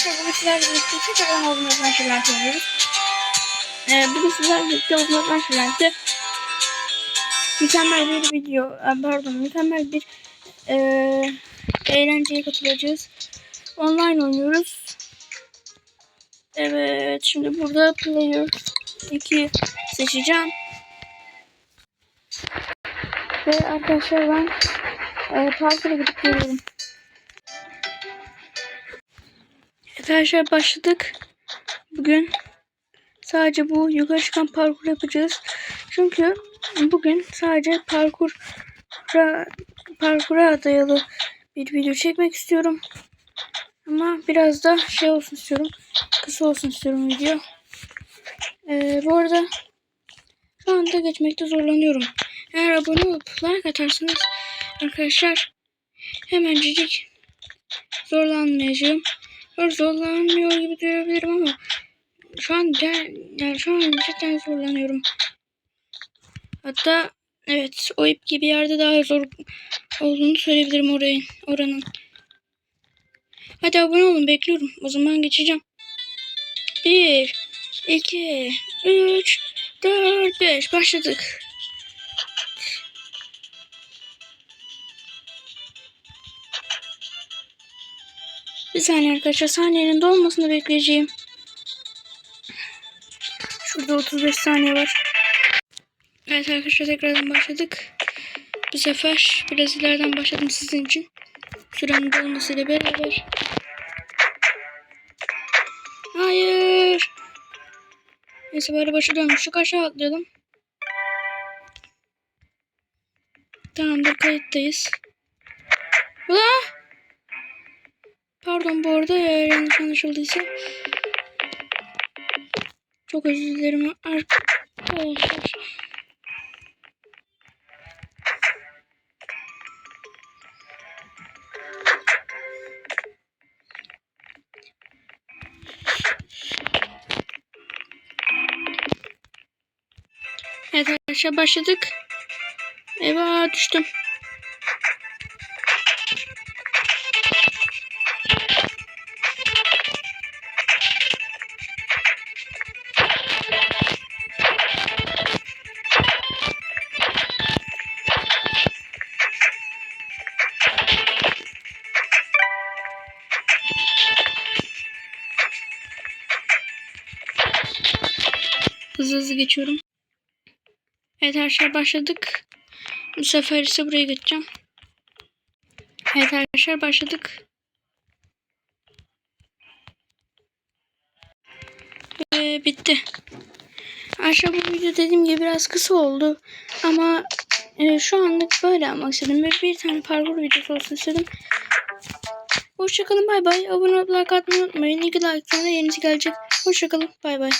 arkadaşlar bugün sizlerle birlikte tekrardan Ozma Adventure oynuyoruz. Ee, bugün sizlerle birlikte Ozma Adventure mükemmel bir video, e, pardon mükemmel bir e, eğlenceye katılacağız. Online oynuyoruz. Evet şimdi burada player 2 seçeceğim. Ve arkadaşlar ben e, parkura gidip geliyorum. Arkadaşlar başladık. Bugün sadece bu yukarı çıkan parkur yapacağız. Çünkü bugün sadece parkura parkura dayalı bir video çekmek istiyorum. Ama biraz da şey olsun istiyorum. Kısa olsun istiyorum video. Ee, bu arada şu anda geçmekte zorlanıyorum. Eğer abone olup like atarsanız arkadaşlar hemencik zorlanmayacağım. Zorlanmıyor gibi görebilirim ama şu an ger yani şu an cidden zorlanıyorum. Hatta evet o ip gibi yerde daha zor olduğunu söyleyebilirim orayı, oranın. Hadi abone olun bekliyorum. O zaman geçeceğim. 1 2 3 4 5 başladık. Bir saniye arkadaşlar saniyenin dolmasını bekleyeceğim. Şurada 35 saniye var. Evet arkadaşlar tekrardan başladık. Bu sefer biraz ileriden başladım sizin için. Sürenin dolmasıyla beraber. Hayır. Neyse bari başa dönmüştük aşağı atlayalım. Tamamdır kayıttayız. Ulan! Pardon bu arada eğer yanlış anlaşıldıysa. Çok özür dilerim arkadaşlar. Evet arkadaşlar başladık. Eyvah düştüm. Hızlı hızlı geçiyorum. Evet arkadaşlar başladık. Bu sefer ise buraya geçeceğim. Evet arkadaşlar başladık. Ve bitti. Arkadaşlar bu video dediğim gibi biraz kısa oldu. Ama e, şu anlık böyle yapmak istedim. Ve bir tane parkur videosu olsun istedim. Hoşçakalın bay bay. Abone olup like atmayı unutmayın. İki like sonra yenisi gelecek. Hoşçakalın bay bay.